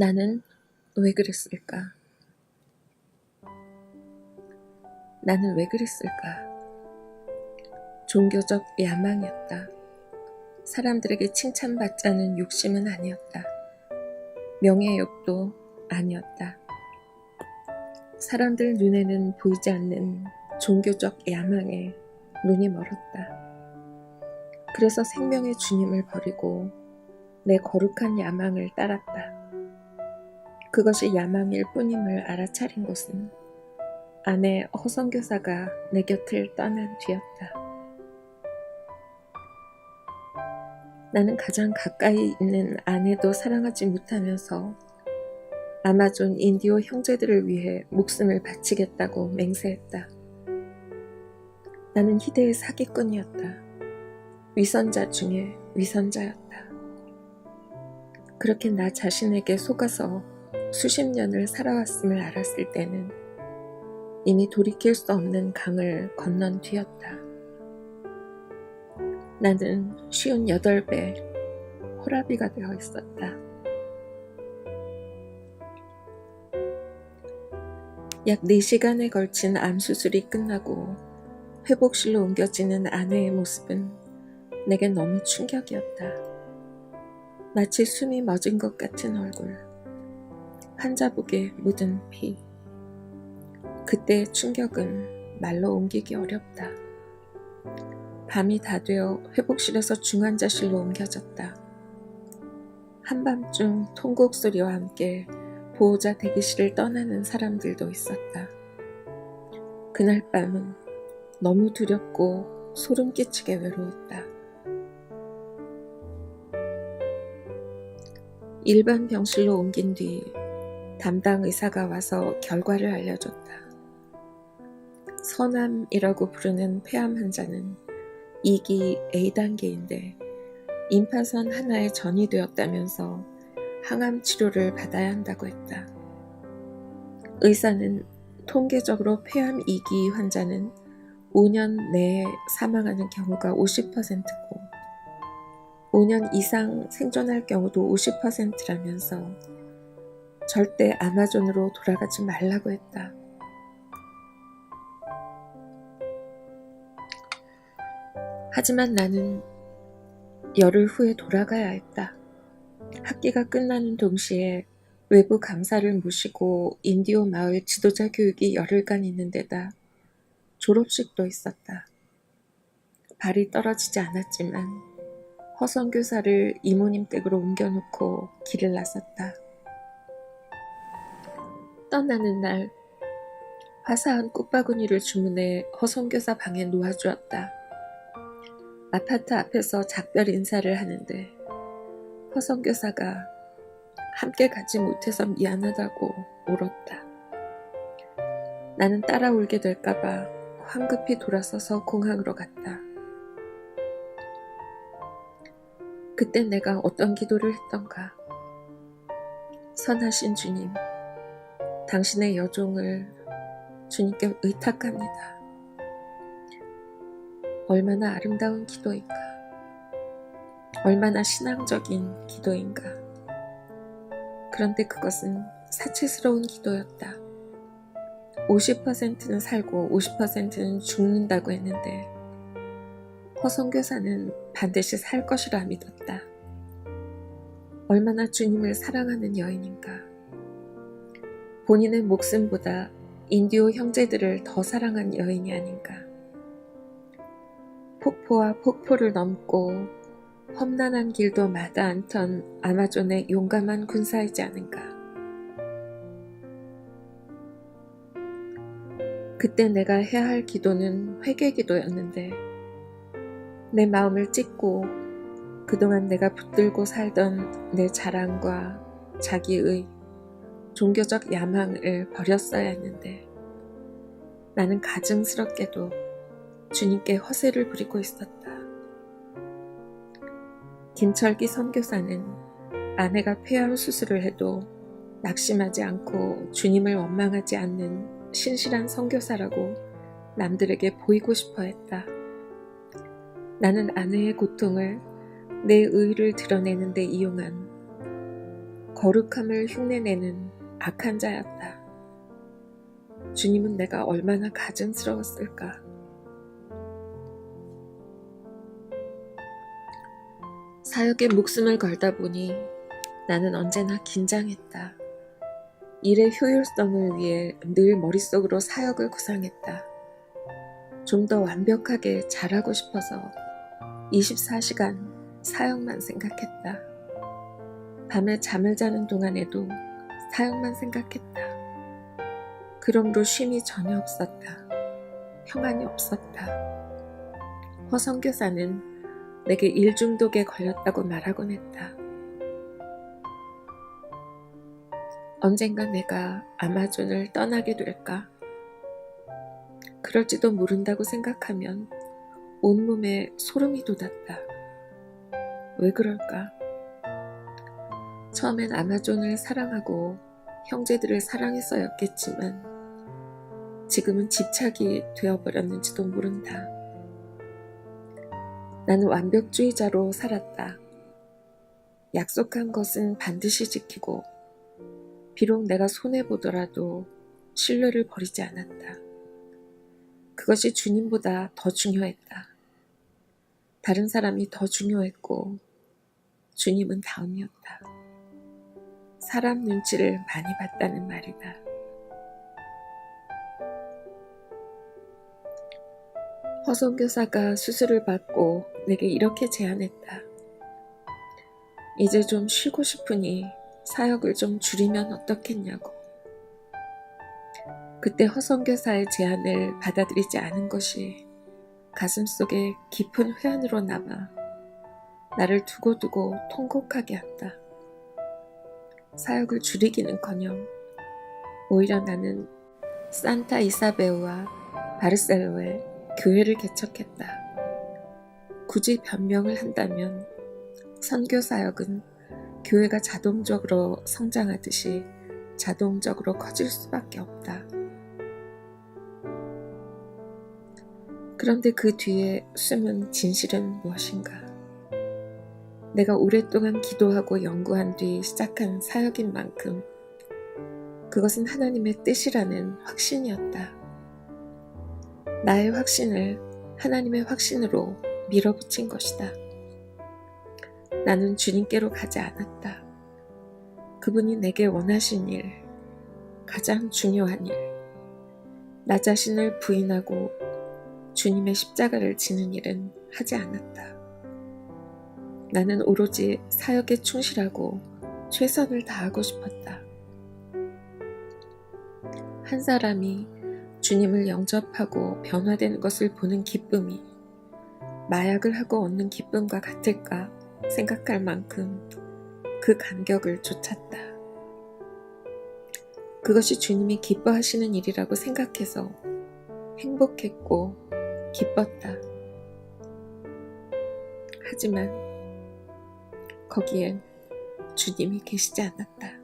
나는 왜 그랬을까? 나는 왜 그랬을까? 종교적 야망이었다. 사람들에게 칭찬받자는 욕심은 아니었다. 명예욕도 아니었다. 사람들 눈에는 보이지 않는 종교적 야망에 눈이 멀었다. 그래서 생명의 주님을 버리고 내 거룩한 야망을 따랐다. 그것이 야망일 뿐임을 알아차린 것은 아내 허성교사가 내 곁을 떠난 뒤였다. 나는 가장 가까이 있는 아내도 사랑하지 못하면서 아마존 인디오 형제들을 위해 목숨을 바치겠다고 맹세했다. 나는 희대의 사기꾼이었다. 위선자 중에 위선자였다. 그렇게 나 자신에게 속아서 수십 년을 살아왔음을 알았을 때는 이미 돌이킬 수 없는 강을 건넌 뒤였다. 나는 쉬운 여덟 배 호라비가 되어 있었다. 약 4시간에 걸친 암 수술이 끝나고 회복실로 옮겨지는 아내의 모습은 내게 너무 충격이었다. 마치 숨이 멎은 것 같은 얼굴, 환자복에 묻은 피. 그때의 충격은 말로 옮기기 어렵다. 밤이 다 되어 회복실에서 중환자실로 옮겨졌다. 한밤중 통곡 소리와 함께 보호자 대기실을 떠나는 사람들도 있었다. 그날 밤은 너무 두렵고 소름 끼치게 외로웠다. 일반 병실로 옮긴 뒤 담당 의사가 와서 결과를 알려줬다. 선암이라고 부르는 폐암 환자는 2기 A단계인데 임파선 하나에 전이 되었다면서 항암 치료를 받아야 한다고 했다. 의사는 통계적으로 폐암 2기 환자는 5년 내에 사망하는 경우가 50%고 5년 이상 생존할 경우도 50%라면서 절대 아마존으로 돌아가지 말라고 했다. 하지만 나는 열흘 후에 돌아가야 했다. 학기가 끝나는 동시에 외부 강사를 모시고 인디오 마을 지도자 교육이 열흘간 있는 데다 졸업식도 있었다. 발이 떨어지지 않았지만 허성교사를 이모님 댁으로 옮겨놓고 길을 나섰다. 떠나는 날 화사한 꽃바구니를 주문해 허성교사 방에 놓아주었다. 아파트 앞에서 작별 인사를 하는데 허성교사가 함께 가지 못해서 미안하다고 울었다. 나는 따라 울게 될까봐 황급히 돌아서서 공항으로 갔다. 그때 내가 어떤 기도를 했던가. 선하신 주님, 당신의 여종을 주님께 의탁합니다. 얼마나 아름다운 기도인가. 얼마나 신앙적인 기도인가. 그런데 그것은 사치스러운 기도였다. 50%는 살고 50%는 죽는다고 했는데 허성교사는 반드시 살 것이라 믿었다. 얼마나 주님을 사랑하는 여인인가. 본인의 목숨보다 인디오 형제들을 더 사랑한 여인이 아닌가. 폭포와 폭포를 넘고 험난한 길도 마다 않던 아마존의 용감한 군사이지 않은가. 그때 내가 해야 할 기도는 회개 기도였는데 내 마음을 찢고 그동안 내가 붙들고 살던 내 자랑과 자기의 종교적 야망을 버렸어야 했는데 나는 가증스럽게도 주님께 허세를 부리고 있었다. 김철기 선교사는 아내가 폐암 수술을 해도 낙심하지 않고 주님을 원망하지 않는 신실한 선교사라고 남들에게 보이고 싶어 했다. 나는 아내의 고통을 내 의를 드러내는 데 이용한 거룩함을 흉내내는 악한 자였다. 주님은 내가 얼마나 가증스러웠을까. 사역에 목숨을 걸다 보니 나는 언제나 긴장했다. 일의 효율성을 위해 늘 머릿속으로 사역을 구상했다. 좀 더 완벽하게 잘하고 싶어서 24시간 사역만 생각했다. 밤에 잠을 자는 동안에도 사역만 생각했다. 그러므로 쉼이 전혀 없었다. 평안이 없었다. 허성교사는 내게 일 중독에 걸렸다고 말하곤 했다. 언젠가 내가 아마존을 떠나게 될까? 그럴지도 모른다고 생각하면 온몸에 소름이 돋았다. 왜 그럴까? 처음엔 아마존을 사랑하고 형제들을 사랑해서였겠지만 지금은 집착이 되어버렸는지도 모른다. 나는 완벽주의자로 살았다. 약속한 것은 반드시 지키고 비록 내가 손해보더라도 신뢰를 버리지 않았다. 그것이 주님보다 더 중요했다. 다른 사람이 더 중요했고 주님은 다음이었다. 사람 눈치를 많이 봤다는 말이다. 허성 교사가 수술을 받고 내게 이렇게 제안했다. 이제 좀 쉬고 싶으니 사역을 좀 줄이면 어떻겠냐고. 그때 허성 교사의 제안을 받아들이지 않은 것이 가슴 속에 깊은 회한으로 남아 나를 두고두고 통곡하게 한다. 사역을 줄이기는커녕 오히려 나는 산타 이사베오와 바르셀로에 교회를 개척했다. 굳이 변명을 한다면 선교 사역은 교회가 자동적으로 성장하듯이 자동적으로 커질 수밖에 없다. 그런데 그 뒤에 숨은 진실은 무엇인가? 내가 오랫동안 기도하고 연구한 뒤 시작한 사역인 만큼 그것은 하나님의 뜻이라는 확신이었다. 나의 확신을 하나님의 확신으로 밀어붙인 것이다. 나는 주님께로 가지 않았다. 그분이 내게 원하신 일, 가장 중요한 일, 나 자신을 부인하고 주님의 십자가를 지는 일은 하지 않았다. 나는 오로지 사역에 충실하고 최선을 다하고 싶었다. 한 사람이 주님을 영접하고 변화되는 것을 보는 기쁨이 마약을 하고 얻는 기쁨과 같을까 생각할 만큼 그 간격을 쫓았다. 그것이 주님이 기뻐하시는 일이라고 생각해서 행복했고 기뻤다. 하지만 거기엔 주님이 계시지 않았다.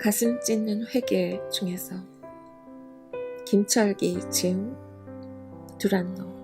가슴 찢는 회개 중에서 김철기 지음 두란노